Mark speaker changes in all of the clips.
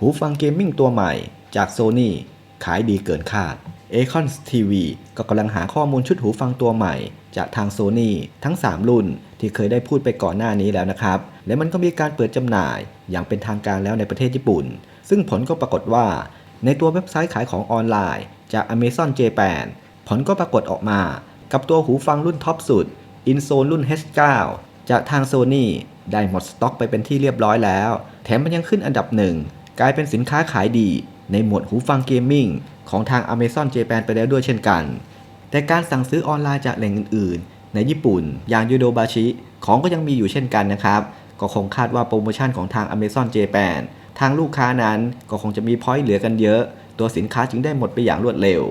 Speaker 1: หูฟังเกมมิ่งตัวใหม่จาก Sony ขายดีเกินคาด a c o n TV ก็กำลังหาข้อมูลชุดหูฟังตัวใหม่จากทาง Sony ทั้ง 3 รุ่นที่เคยได้พูดไปก่อนหน้านี้แล้วนะครับ และมันก็มีการเปิดจำหน่ายอย่างเป็นทางการแล้วในประเทศญี่ปุ่น ซึ่งผลก็ปรากฏว่า ในตัวเว็บไซต์ขายของออนไลน์ จาก Amazon Japan ผลก็ปรากฏออกมา กับตัวหูฟังรุ่นท็อปสุด InZone รุ่น H9 จากทาง Sony ได้หมดสต็อกไปเป็นที่เรียบร้อยแล้ว แถมมันยังขึ้นอันดับหนึ่ง กลายเป็นสินค้าขายดีในหมวดหูฟังเกมมิ่งของทาง Amazon Japan ไปแล้วด้วยเช่นกัน แต่การสั่งซื้อออนไลน์จากแหล่งอื่น ๆ ในญี่ปุ่น อย่างยูโดบาชิ ของก็ยังมีอยู่เช่นกันนะครับ ก็คงคาดว่าโปรโมชั่นของทาง Amazon Japan ทางลูกค้านั้นก็คงจะมีพอยต์เหลือกันเยอะ ตัวสินค้าจึงได้หมดไปอย่างรวดเร็ว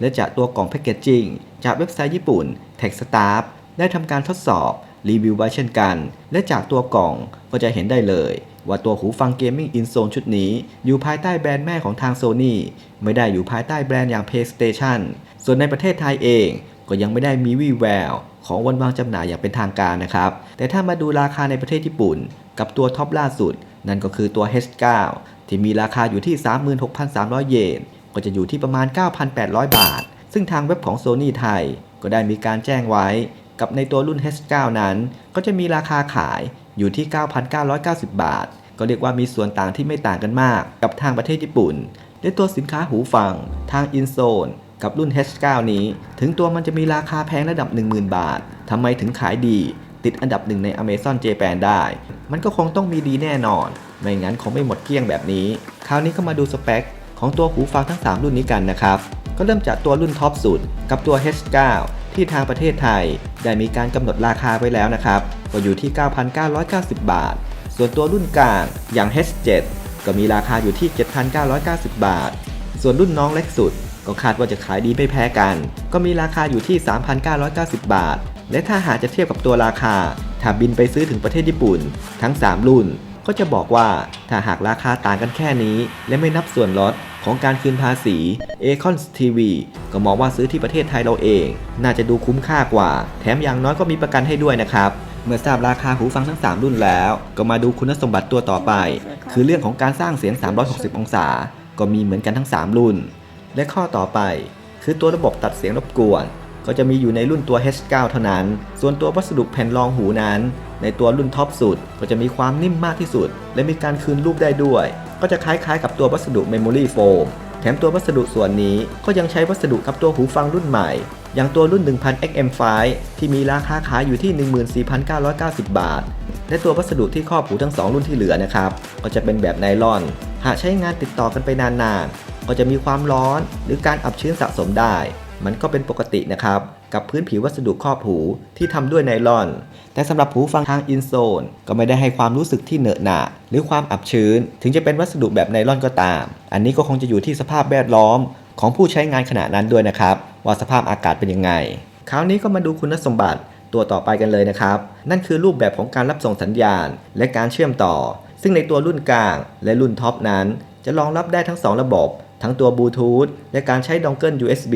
Speaker 1: และจากตัวกล่องแพคเกจจิ้งจากเว็บไซต์ญี่ปุ่น TechStaff ได้ทำการทดสอบ รีวิวไว้เช่นกัน และจากตัวกล่องก็จะเห็นได้เลย ว่าตัวหูฟังเกมมิ่งอินโซนชุดนี้ อยู่ภายใต้แบรนด์แม่ของทาง Sony ไม่ได้อยู่ภายใต้แบรนด์อย่าง PlayStation ส่วนในประเทศไทยเองก็ยังไม่ได้มีวี่แววของวันวางจำหน่ายอย่างเป็นทางการนะครับ แต่ถ้ามาดูราคาในประเทศญี่ปุ่น กับตัวท็อปล่าสุด นั่นก็คือตัว H9 ที่มีราคาอยู่ที่ 36,300 เยน ก็จะอยู่ที่ประมาณ 9,800 บาท ซึ่งทางเว็บของ Sony ไทยก็ได้มีการแจ้งไว้ กับในตัวรุ่น H9 นั้น ก็จะมีราคาขายอยู่ที่ 9,990 บาท ก็เรียกว่ามีส่วนต่างที่ไม่ต่างกันมาก กับทางประเทศญี่ปุ่นและตัวสินค้าหูฟัง ทาง InZone กับรุ่น H9 นี้ ถึงตัวมันจะมีราคาแพงระดับ 10,000 บาททำไมถึงขายดี ติดอันดับหนึ่งใน Amazon Japan ได้ มันก็คงต้องมีดีแน่นอน ไม่งั้นคงไม่หมดเกลี้ยงแบบนี้ คราวนี้ก็มาดูสเปคของตัวหูฟังทั้ง 3 รุ่นนี้กันนะครับ ก็เริ่มจากตัวรุ่นท็อปสุด กับตัว H9 ที่ทางประเทศไทย ได้มีการกำหนดราคาไว้แล้วนะครับ ก็อยู่ที่ 9,990 บาท ส่วนตัวรุ่นกลางอย่าง H7 ก็มีราคาอยู่ที่ 7,990 บาท ส่วนรุ่นน้องเล็กสุด ก็คาดว่าจะขายดีไม่แพ้กัน ก็มีราคาอยู่ที่ 3,990 บาท และถ้าหากจะเทียบกับตัวราคาถ้าบินไปซื้อถึงประเทศญี่ปุ่น ทั้ง 3 รุ่น ก็จะบอกว่าถ้าหากราคาต่างกันแค่นี้ และไม่นับส่วนลด ของการคืนภาษี a c o n TV ก็มองว่าซื้อที่ประเทศไทยเราเอง น่าจะดูคุ้มค่ากว่า แถมอย่างน้อยก็มีประกันให้ด้วยนะครับ เมื่อทราบราคาหูฟังทั้ง 3 รุ่นแล้ว ก็มาดูคุณสมบัติตัวต่อไป คือเรื่องของการสร้างเสียง 360 องศา ก็มีเหมือนกันทั้ง 3 รุ่น และข้อต่อไป คือตัวระบบตัดเสียงรบกวนก็จะมีอยู่ในรุ่นตัว H9 เท่านั้น ส่วนตัววัสดุแผ่นรองหูนั้น ในตัวรุ่นท็อปสุด ก็จะมีความนิ่มมากที่สุด และมีการคืนรูปได้ด้วย ก็จะคล้ายๆกับตัววัสดุ Memory Foam แถมตัววัสดุส่วนนี้ก็ยังใช้วัสดุกับตัวหูฟังรุ่นใหม่ อย่างตัวรุ่น 1000 XM5 ที่มีราคาขายอยู่ที่ 14,990 บาท และตัววัสดุที่ครอบหูทั้ง 2 รุ่นที่เหลือนะครับ ก็จะเป็นแบบไนลอน หากใช้งานติดต่อกันไปนานๆ ก็จะมีความร้อนหรือการอับชื้นสะสมได้ มันก็เป็นปกตินะครับ กับพื้นผิววัสดุครอบหูที่ทำด้วยไนลอน แต่สำหรับหูฟังทางอินโซนก็ไม่ได้ให้ความรู้สึกที่เหนอะหนะหรือความอับชื้น ถึงจะเป็นวัสดุแบบไนลอนก็ตาม อันนี้ก็คงจะอยู่ที่สภาพแวดล้อม ของผู้ใช้งานขณะนั้นด้วยนะครับ ว่าสภาพอากาศเป็นยังไง คราวนี้ก็มาดูคุณสมบัติตัวต่อไปกันเลยนะครับ นั่นคือรูปแบบของการรับส่งสัญญาณ และการเชื่อมต่อ ซึ่งในตัวรุ่นกลางและรุ่นท็อปนั้น จะรองรับได้ทั้ง 2 ระบบ ทั้งตัวบลูทูธและการใช้ดองเกิล USB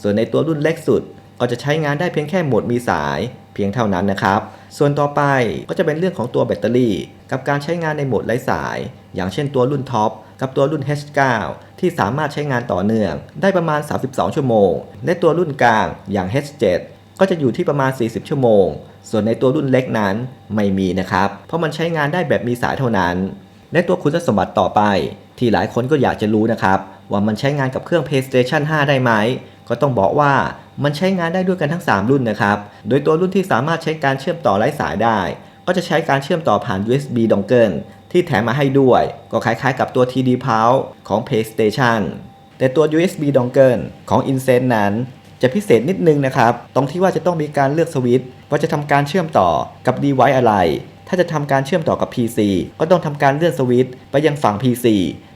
Speaker 1: ส่วนในตัวรุ่นเล็กสุด ก็จะใช้งานได้เพียงแค่โหมดมีสายเพียงเท่านั้นนะครับ ส่วนต่อไปก็จะเป็นเรื่องของตัวแบตเตอรี่ กับการใช้งานในโหมดไร้สาย อย่างเช่นตัวรุ่นท็อปกับตัวรุ่น H9 ที่สามารถใช้งานต่อเนื่อง ได้ประมาณ 32 ชั่วโมง และตัวรุ่นกลางอย่าง H7 ก็จะอยู่ที่ประมาณ 40 ชั่วโมง ส่วนในตัวรุ่นเล็กนั้นไม่มีนะครับ เพราะมันใช้งานได้แบบมีสายเท่านั้น และตัวคุณสมบัติต่อไป ที่หลายคนก็อยากจะรู้นะครับ ว่ามันใช้งานกับเครื่อง PlayStation 5 ได้ไหม ก็ต้องบอกว่า มันใช้งานได้ด้วยกันทั้ง 3 รุ่นนะครับ โดยตัวรุ่นที่สามารถใช้การเชื่อมต่อไร้สายได้ ก็จะใช้การเชื่อมต่อผ่าน USB dongle ที่แถมมาให้ด้วย ก็คล้ายๆกับตัว TD Pulse ของ PlayStation แต่ตัว USB dongle ของ Insense นั้นจะพิเศษนิดนึงนะครับ ตรงที่ว่าจะต้องมีการเลือกสวิตช์ว่าจะทำการเชื่อมต่อกับ device อะไร ถ้าจะทำการเชื่อมต่อกับ PC ก็ต้องทำการเลื่อนสวิตช์ไปยังฝั่ง PC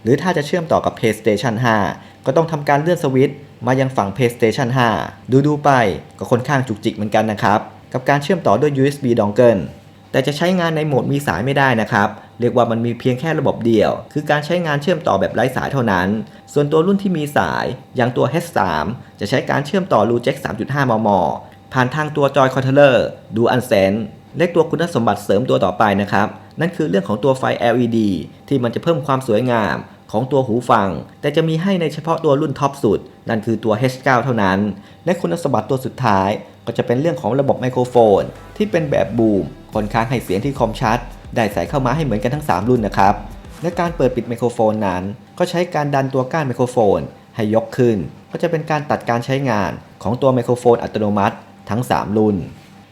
Speaker 1: หรือถ้าจะเชื่อมต่อกับ PlayStation 5 ก็ต้องทำการเลื่อนสวิตช์ มายังฝั่ง PlayStation 5 ดูดูๆไปก็ค่อนข้างจุกจิกเหมือนกันนะครับ กับการเชื่อมต่อด้วย USB dongle แต่จะใช้งานในโหมดมีสายไม่ได้นะครับ เรียกว่ามันมีเพียงแค่ระบบเดียว คือการใช้งานเชื่อมต่อแบบไร้สายเท่านั้น ส่วนตัวรุ่นที่มีสาย อย่างตัว H3 จะใช้การเชื่อมต่อรูแจ็ค3.5 มม ผ่านทางตัวจอยคอนโทรลเลอร์ ดูอันเซนและตัวคุณสมบัติเสริมตัวต่อไปนะครับ นั่นคือเรื่องของตัวไฟ LED ที่มันจะเพิ่มความสวยงาม ของตัวหูฟัง แต่จะมีให้ในเฉพาะตัวรุ่นท็อปสุด นั่นคือตัว H9 เท่านั้น และคุณสมบัติตัวสุดท้าย ก็จะเป็นเรื่องของระบบไมโครโฟน ที่เป็นแบบบูมค่อนข้างให้เสียงที่คมชัด ได้ใส่เข้ามาให้เหมือนกันทั้ง 3 รุ่นนะครับ และการเปิดปิดไมโครโฟนนั้น ก็ใช้การดันตัวก้านไมโครโฟน ให้ยกขึ้น ก็จะเป็นการตัดการใช้งานของตัวไมโครโฟนอัตโนมัติ ทั้ง 3 รุ่น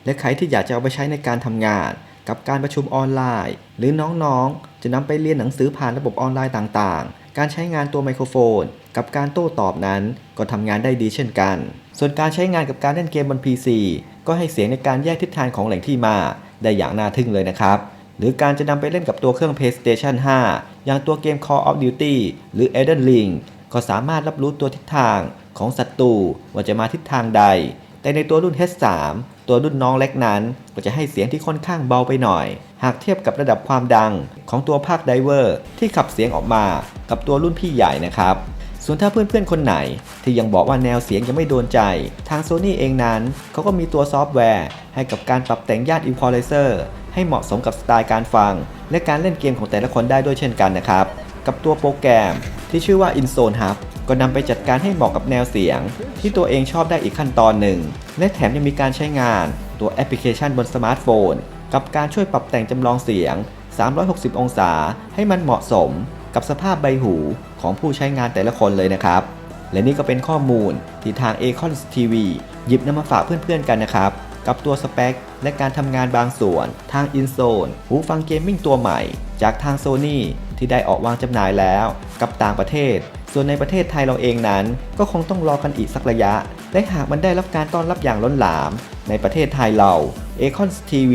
Speaker 1: และใครที่อยากจะเอาไปใช้ในการทำงาน กับการประชุมออนไลน์ หรือน้องๆ จะนำไปเรียนหนังสือผ่านระบบออนไลน์ต่างๆ การใช้งานตัวไมโครโฟน กับการโต้ตอบนั้นก็ทำงานได้ดีเช่นกัน ส่วนการใช้งานกับการเล่นเกมบน PC ก็ให้เสียงในการแยกทิศทางของแหล่งที่มาได้อย่างน่าทึ่งเลยนะครับหรือการจะนำไปเล่นกับตัวเครื่อง PlayStation 5 อย่างตัวเกม Call of Duty หรือ Elden Ring ก็สามารถรับรู้ตัวทิศทางของศัตรูว่าจะมาทิศทางใด แต่ในตัวรุ่น H3 ตัวรุ่นน้องเล็กนั้น ก็จะให้เสียงที่ค่อนข้างเบาไปหน่อย หากเทียบกับระดับความดังของตัวภาคไดเวอร์ที่ขับเสียงออกมากับตัวรุ่นพี่ใหญ่นะครับส่วนถ้าเพื่อนๆ คนไหน ที่ยังบอกว่าแนวเสียงยังไม่โดนใจ ทาง Sony เองนั้น เขาก็มีตัวซอฟต์แวร์ ให้กับการปรับแต่งย่าน Equalizer ให้เหมาะสมกับสไตล์การฟัง และการเล่นเกมของแต่ละคนได้ด้วยเช่นกันนะครับ กับตัวโปรแกรมที่ชื่อว่า InZone Hub ก็นำไปจัดการให้เหมาะกับแนวเสียง ที่ตัวเองชอบได้อีกขั้นตอนหนึ่ง และแถมยังมีการใช้งานตัวแอปพลิเคชันบนสมาร์ทโฟน กับการช่วยปรับแต่งจำลองเสียง 360 องศา ให้มันเหมาะสม กับสภาพใบหูของผู้ใช้งานแต่ละคนเลยนะครับ และนี่ก็เป็นข้อมูลที่ทาง a c o n TV หยิบนำมาฝากเพื่อนๆกันนะครับ กับตัวสเปค และการทำงานบางส่วน ทาง InZone หูฟังเกมมิ่งตัวใหม่ จากทาง Sony ที่ได้ออกวางจำหน่ายแล้ว กับต่างประเทศ ส่วนในประเทศไทยเราเองนั้น ก็คงต้องรอกันอีกสักระยะ และหากมันได้รับการต้อนรับอย่างล้นหลาม ในประเทศไทยเรา a c o n TV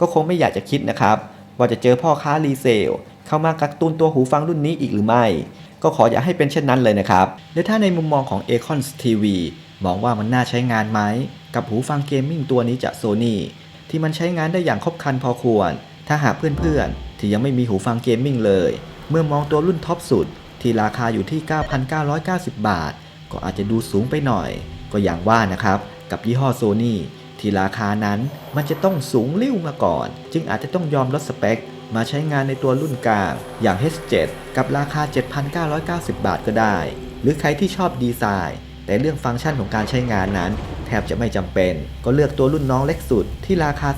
Speaker 1: ก็คงไม่อยากจะคิดนะครับ ว่าจะเจอพ่อค้ารีเซล เข้ามากักตุนตัวหูฟังรุ่นนี้อีกหรือไม่ ก็ขออย่าให้เป็นเช่นนั้นเลยนะครับ และถ้าในมุมมองของ a c o n TV มองว่ามันน่าใช้งานไหม กับหูฟังเกมมิ่งตัวนี้จาก Sony ที่มันใช้งานได้อย่างครบครันพอควร ถ้าหากเพื่อนๆ ที่ยังไม่มีหูฟังเกมมิ่งเลย เมื่อมองตัวรุ่นท็อปสุด ที่ราคาอยู่ที่ 9,990 บาท ก็อาจจะดูสูงไปหน่อย ก็อย่างว่านะครับ กับยี่ห้อ Sony ที่ราคานั้นมันจะต้องสูงลิ่วมาก่อน จึงอาจจะต้องยอมลดสเปค มาใช้งานในตัวรุ่นกลางอย่าง H7 กับราคา 7,990 บาทก็ได้ หรือใครที่ชอบดีไซน์ แต่เรื่องฟังก์ชันของการใช้งานนั้น แทบจะไม่จำเป็น ก็เลือกตัวรุ่นน้องเล็กสุดที่ราคา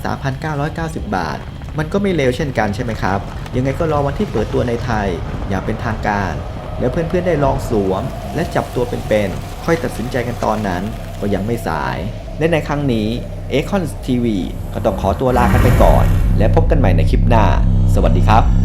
Speaker 1: 3,990 บาท มันก็ไม่เลวเช่นกันใช่ไหมครับ ยังไงก็รอวันที่เปิดตัวในไทย อย่างเป็นทางการ แล้วเพื่อนๆได้ลองสวม และจับตัวเป็นๆ ค่อยตัดสินใจกันตอนนั้น ก็ยังไม่สาย และในครั้งนี้ a c o n TV ก็ต้องขอตัวลากันไปก่อน และพบกันใหม่ในคลิปหน้า สวัสดีครับ